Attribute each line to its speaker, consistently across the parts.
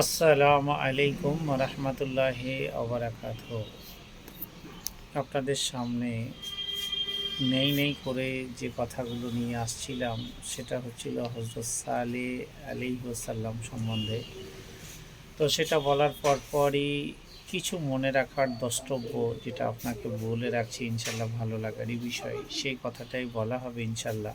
Speaker 1: আসসালামু আলাইকুম রহমতুল্লাহি আবরাকাত আপনাদের সামনে নেই নেই করে যে কথাগুলো নিয়ে আসছিলাম, সেটা হচ্ছিল হজরত সালে আলি ওসাল্লাম সম্বন্ধে। তো সেটা বলার পর পরই কিছু মনে রাখার দ্রষ্টব্য যেটা আপনাকে বলে রাখছি ইনশাল্লাহ ভালো লাগারই বিষয়, সেই কথাটাই বলা হবে ইনশাল্লাহ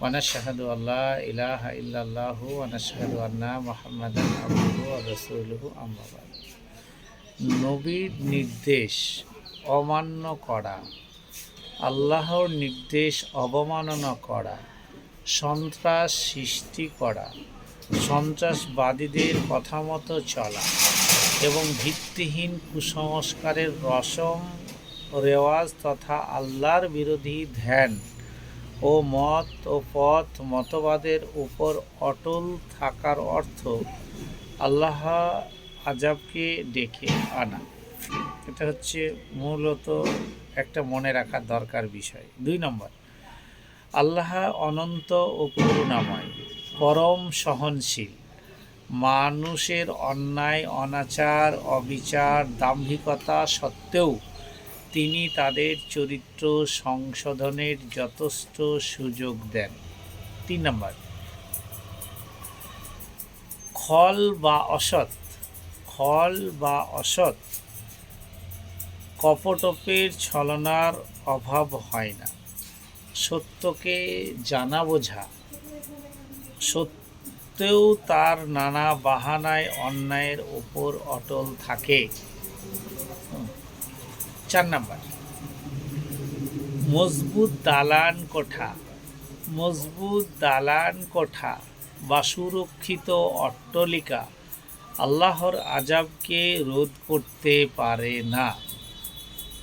Speaker 1: ونشهد أن لا إله إلا الله ونشهد أن محمدا عبده ورسوله أما بعد নবীর নির্দেশ অমান্য করা আল্লাহর নির্দেশ অবমাননা করা সন্ত্রাস সৃষ্টি করা সন্ত্রাসবাদীদের কথা মতো চলা এবং ভিত্তিহীন কুসংস্কারের রসম রেওয়াজ তথা আল্লাহর বিরোধী ধ্যান ও মত ও পথ মতবাদের উপর অটল থাকার অর্থ আল্লাহ আজাবকে ডেকে আনা। এটা হচ্ছে মূলত একটা মনে রাখার দরকার বিষয়। দুই নম্বর, আল্লাহ অনন্ত ও করুণাময়, পরম সহনশীল। মানুষের অন্যায়, অনাচার, অবিচার, দাম্ভিকতা সত্ত্বেও তিনি তাদের চরিত্র সংশোধনের যথেষ্ট সুযোগ দেন। তিন নম্বর, খল বা অসৎ, খল বা অসৎ কপটপের ছলনার অভাব হয় না। সত্যকে জানা বোঝা সত্ত্বেও তার নানা বাহানায় অন্যায়ের ওপর অটল থাকে। চার নাম্বার। মজবুত দালান কোঠা, মজবুত দালান কোঠা বা সুরক্ষিত অট্টলিকা আল্লাহর আজাবকে রোধ করতে পারে না।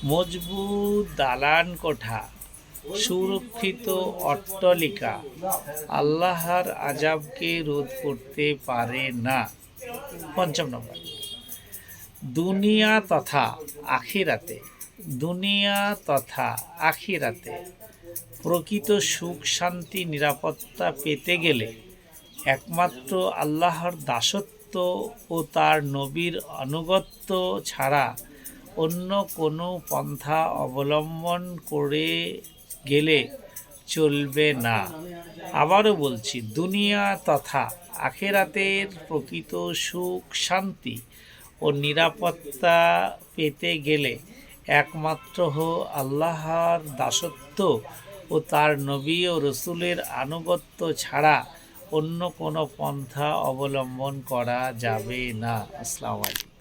Speaker 1: মজবুত দালান কোঠা, সুরক্ষিত অট্টলিকা আল্লাহর আজাবকে রোধ করতে পারে না। পঞ্চম নম্বর। দুনিয়া তথা আখিরাতে দুনিয়া তথা আখিরাতে প্রকৃত সুখ, শান্তি, নিরাপত্তা পেতে গেলে একমাত্র আল্লাহর দাসত্ব ও তার নবীর আনুগত্য ছাড়া অন্য কোনো পন্থা অবলম্বন করে গেলে চলবে না। আবারও বলছি, দুনিয়া তথা আখেরাতের প্রকৃত সুখ, শান্তি ও নিরাপত্তা পেতে গেলে একমাত্র আল্লাহর দাসত্ব ও তার নবী ও রসুলের আনুগত্য ছাড়া অন্য কোনো পন্থা অবলম্বন করা যাবে না। আসসালামু আলাইকুম।